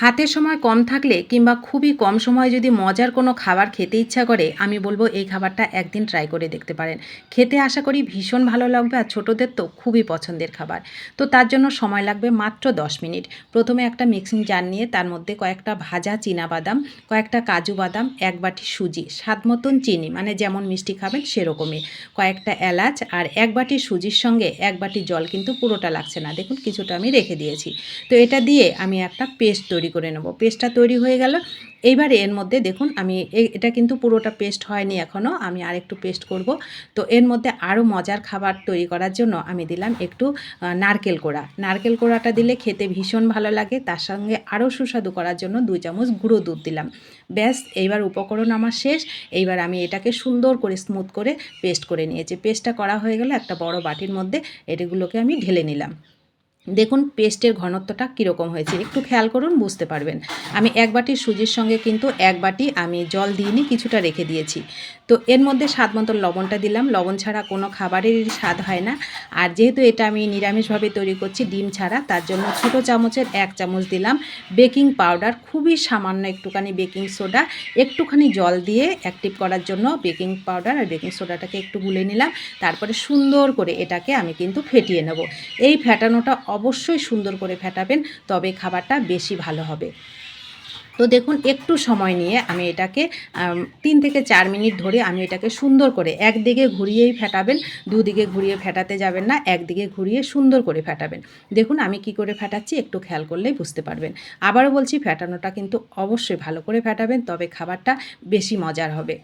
হাতে সময় কম থাকলে কিংবা খুবই কম সময়ে যদি মজার কোনো খাবার খেতে ইচ্ছা করে, আমি বলব এই খাবারটা একদিন ট্রাই করে দেখতে পারেন। খেতে আশা করি ভীষণ ভালো লাগবে আর ছোটোদের তো খুবই পছন্দের খাবার। তো তার জন্য সময় লাগবে মাত্র দশ মিনিট। প্রথমে একটা মিক্সিং জার নিয়ে তার মধ্যে কয়েকটা ভাজা বাদাম কয়েকটা কাজু বাদাম, এক বাটি সুজি, স্বাদ মতন চিনি মানে যেমন মিষ্টি খাবেন সেরকমই। কয়েকটা এলাচ আর এক বাটি সুজির সঙ্গে এক বাটি জল কিন্তু পুরোটা লাগছে না। দেখুন, কিছুটা আমি রেখে দিয়েছি। তো এটা দিয়ে আমি একটা পেস্ট তৈরি করে নেব। পেস্টটা তৈরি হয়ে গেল। এইবারে এর মধ্যে দেখুন, আমি এটা কিন্তু পুরোটা পেস্ট হয়নি এখনও আমি আর একটু পেস্ট করব। তো এর মধ্যে আরও মজার খাবার তৈরি করার জন্য আমি দিলাম একটু নারকেল কোড়া। নারকেল কোড়াটা দিলে খেতে ভীষণ ভালো লাগে, তার সঙ্গে আরও সুস্বাদু করার জন্য দুই চামচ গুঁড়ো দুধ দিলাম। ব্যাস, এইবার উপকরণ আমার শেষ। এইবার আমি এটাকে সুন্দর করে স্মুথ করে পেস্ট করে নিয়েছি। পেস্টটা করা হয়ে গেলে একটা বড় বাটির মধ্যে এটাগুলোকে আমি ঢেলে নিলাম। দেখুন, পেস্টের ঘনত্বটা কীরকম হয়েছে, একটু খেয়াল করুন, বুঝতে পারবেন। আমি এক বাটি সুজির সঙ্গে কিন্তু এক বাটি আমি জল দিইনি, কিছুটা রেখে দিয়েছি। তো এর মধ্যে স্বাদ মতো লবণটা দিলাম। লবণ ছাড়া কোনো খাবারেরই স্বাদ হয় না। আর যেহেতু এটা আমি নিরামিষভাবে তৈরি করছি ডিম ছাড়া, তার জন্য ছোট চামচের এক চামচ দিলাম বেকিং পাউডার, খুবই সামান্য একটুখানি বেকিং সোডা, একটুখানি জল দিয়ে অ্যাক্টিভ করার জন্য বেকিং পাউডার আর বেকিং সোডাটাকে একটু গুলে নিলাম। তারপরে সুন্দর করে এটাকে আমি কিন্তু ফেটিয়ে নেব। এই ফেটানোটা অবশ্যই সুন্দর করে ফেটাবেন, তবে খাবারটা বেশি ভালো হবে। তো দেখুন, একটু সময় নিয়ে আমি এটাকে তিন থেকে চার মিনিট ধরে আমি এটাকে সুন্দর করে একদিকে ঘুরিয়েই ফেটাবেন, দুদিকে ঘুরিয়ে ফেটাতে যাবেন না, একদিকে ঘুরিয়ে সুন্দর করে ফেটাবেন। দেখুন, আমি কি করে ফেটাচ্ছি একটু খেয়াল করলেই বুঝতে পারবেন। আবারও বলছি, ফেটানোটা কিন্তু অবশ্যই ভালো করে ফেটাবেন, তবে খাবারটা বেশি মজার হবে।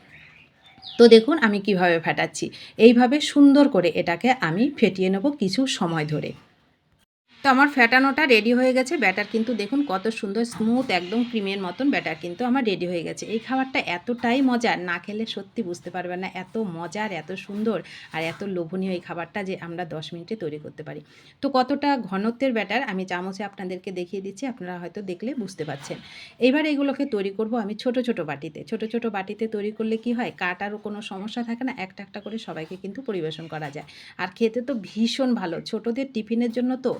তো দেখুন, আমি কীভাবে ফেটাচ্ছি। এইভাবে সুন্দর করে এটাকে আমি ফেটিয়ে নেব কিছু সময় ধরে। তো আমার ফ্যাটানোটা রেডি হয়ে গেছে। ব্যাটার কিন্তু দেখুন কত সুন্দর স্মুথ একদম ক্রিমের মতন ব্যাটার কিন্তু আমার রেডি হয়ে গেছে। এই খাবারটা এতটাই মজার, না খেলে সত্যি বুঝতে পারবেন না, এত মজার, এত সুন্দর আর এত লোভনীয় এই খাবারটা যে আমরা দশ মিনিটে তৈরি করতে পারি। তো কতটা ঘনত্বের ব্যাটার আমি চামচে আপনাদেরকে দেখিয়ে দিচ্ছি, আপনারা হয়তো দেখলে বুঝতে পারছেন। এইবার এগুলোকে তৈরি করব আমি ছোট ছোট বাটিতে। ছোট ছোট বাটিতে তৈরি করলে কি হয়? কাটারও কোনো সমস্যা থাকে না, একটা একটা করে সবাইকে কিন্তু পরিবেশন করা যায়। আর খেতে তো ভীষণ ভালো, ছোটদের টিফিনের জন্য তো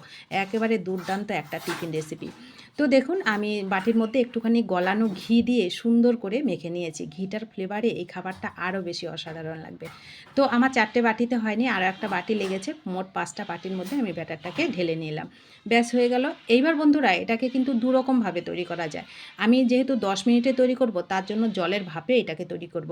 একেবারে দুর্দান্ত একটা টিফিন রেসিপি তো দেখুন, আমি বাটির মধ্যে একটুখানি গলানো ঘি দিয়ে সুন্দর করে মেখে নিয়েছি। ঘিটার ফ্লেভারে এই খাবারটা আরও বেশি অসাধারণ লাগবে। তো আমার চারটে বাটিতে হয়নি, আরও একটা বাটি লেগেছে। মোট পাঁচটা বাটির মধ্যে আমি ব্যাটারটাকে ঢেলে নিলাম। ব্যাস হয়ে গেল। এইবার বন্ধুরা, এটাকে কিন্তু দুরকমভাবে তৈরি করা যায়। আমি যেহেতু দশ মিনিটে তৈরি করব, তার জন্য জলের ভাপে এটাকে তৈরি করব।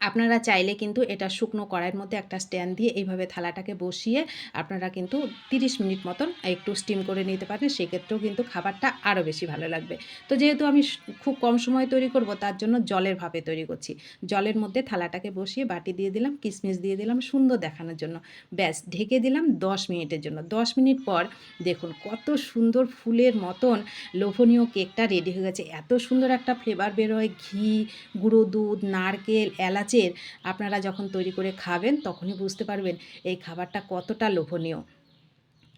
আপনারা চাইলে কিন্তু এটা শুকনো কড়াইয়ের মধ্যে একটা স্ট্যান্ড দিয়ে এইভাবে থালাটাকে বসিয়ে আপনারা কিন্তু 30 মিনিট মতন একটু স্টিম করে নিতে পারেন সেক্ষেত্রেও কিন্তু খাবারটা আরও বেশি ভালো লাগবে। তো যেহেতু আমি খুব কম সময় তৈরি করব, তার জন্য জলের ভাবে তৈরি করছি। জলের মধ্যে থালাটাকে বসিয়ে বাটি দিয়ে দিলাম কিশমিশ দিয়ে দিলাম, সুন্দর দেখানোর জন্য। ব্যাস, ঢেকে দিলাম 10 মিনিটের জন্য। 10 মিনিট পর দেখুন কত সুন্দর ফুলের মতন লোভনীয় কেকটা রেডি হয়ে গেছে। এত সুন্দর একটা ফ্লেভার বেরোয়, ঘি, গুঁড়ো দুধ, নারকেল এলাচের আপনারা যখন তৈরি করে খাবেন তখনই বুঝতে পারবেন এই খাবারটা কতটা লোভনীয়।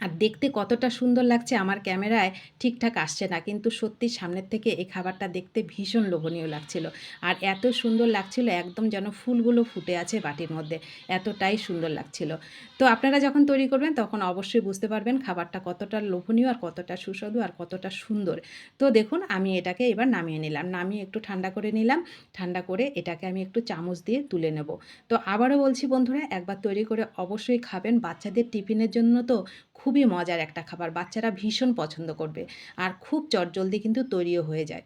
আর দেখতে কতটা সুন্দর লাগছে আমার ক্যামেরায় ঠিকঠাক আসছে না। কিন্তু সত্যি সামনের থেকে এই খাবারটা দেখতে ভীষণ লোভনীয় লাগছিল। আর এত সুন্দর লাগছিল, একদম যেন ফুলগুলো ফুটে আছে বাটির মধ্যে। এতটাই সুন্দর লাগছিল। তো আপনারা যখন তৈরি করবেন, তখন অবশ্যই বুঝতে পারবেন খাবারটা কতটা লোভনীয় আর কতটা সুস্বাদু আর কতটা সুন্দর। তো দেখুন, আমি এটাকে এবার নামিয়ে নিলাম। নামিয়ে একটু ঠান্ডা করে নিলাম। ঠান্ডা করে এটাকে আমি একটু চামচ দিয়ে তুলে নেব। তো আবারও বলছি বন্ধুরা, একবার তৈরি করে অবশ্যই খাবেন। বাচ্চাদের টিফিনের জন্য তো খুবই মজার একটা খাবার। বাচ্চারা ভীষণ পছন্দ করবে। আর খুব চটজলদি কিন্তু তৈরিও হয়ে যায়।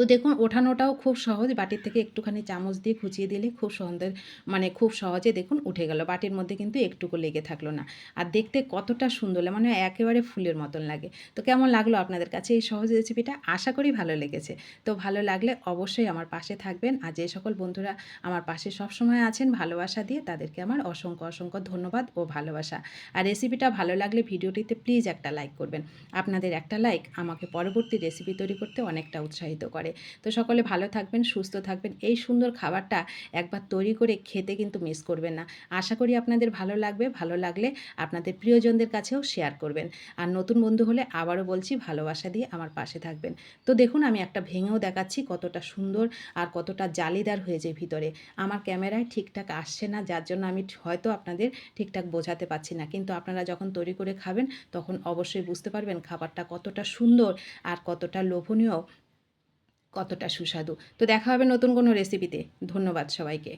তো দেখুন, ওঠানোটাও খুব সহজ। বাটির থেকে একটুখানি চামচ দিয়ে খুঁচিয়ে দিলে খুব সহজে মানে খুব সহজে দেখুন, উঠে গেল। বাটির মধ্যে কিন্তু একটুকু লেগে থাকল না। আর দেখতে কতটা সুন্দর মানে একেবারে ফুলের মতন লাগে। তো কেমন লাগল আপনাদের কাছে এই সহজ রেসিপিটা? আশা করি ভালো লেগেছে। তো ভালো লাগলে অবশ্যই আমার পাশে থাকবেন। আর যে সকল বন্ধুরা আমার পাশে সবসময় আছেন, ভালোবাসা দিয়ে তাদেরকে আমার অসংখ্য অসংখ্য ধন্যবাদ ও ভালোবাসা। আর রেসিপিটা ভালো লাগলে ভিডিওটিতে প্লিজ একটা লাইক করবেন। আপনাদের একটা লাইক আমাকে পরবর্তী রেসিপি তৈরি করতে অনেকটা উৎসাহিত করে। করে তো সকলে ভালো থাকবেন, সুস্থ থাকবেন। এই সুন্দর খাবারটা একবার তৈরি করে খেতে কিন্তু মিস করবেন না। আশা করি আপনাদের ভালো লাগবে, ভালো লাগলে আপনাদের প্রিয়জনদের কাছেও শেয়ার করবেন। আর নতুন বন্ধু হলে আবারও বলছি, ভালোবাসা দিয়ে আমার পাশে থাকবেন। তো দেখুন, আমি একটা ভেঙেও দেখাচ্ছি কতটা সুন্দর আর কতটা জালিদার হয়েছে ভিতরে। আমার ক্যামেরায় ঠিকঠাক আসছে না, যার জন্য আমি হয়তো আপনাদের ঠিকঠাক বোঝাতে পারছি না। কিন্তু আপনারা যখন তৈরি করে খাবেন, তখন অবশ্যই বুঝতে পারবেন খাবারটা কতটা সুন্দর আর কতটা লোভনীয়। কতটা সুস্বাদু। তো দেখা হবে নতুন কোনো রেসিপিতে ধন্যবাদ সবাইকে।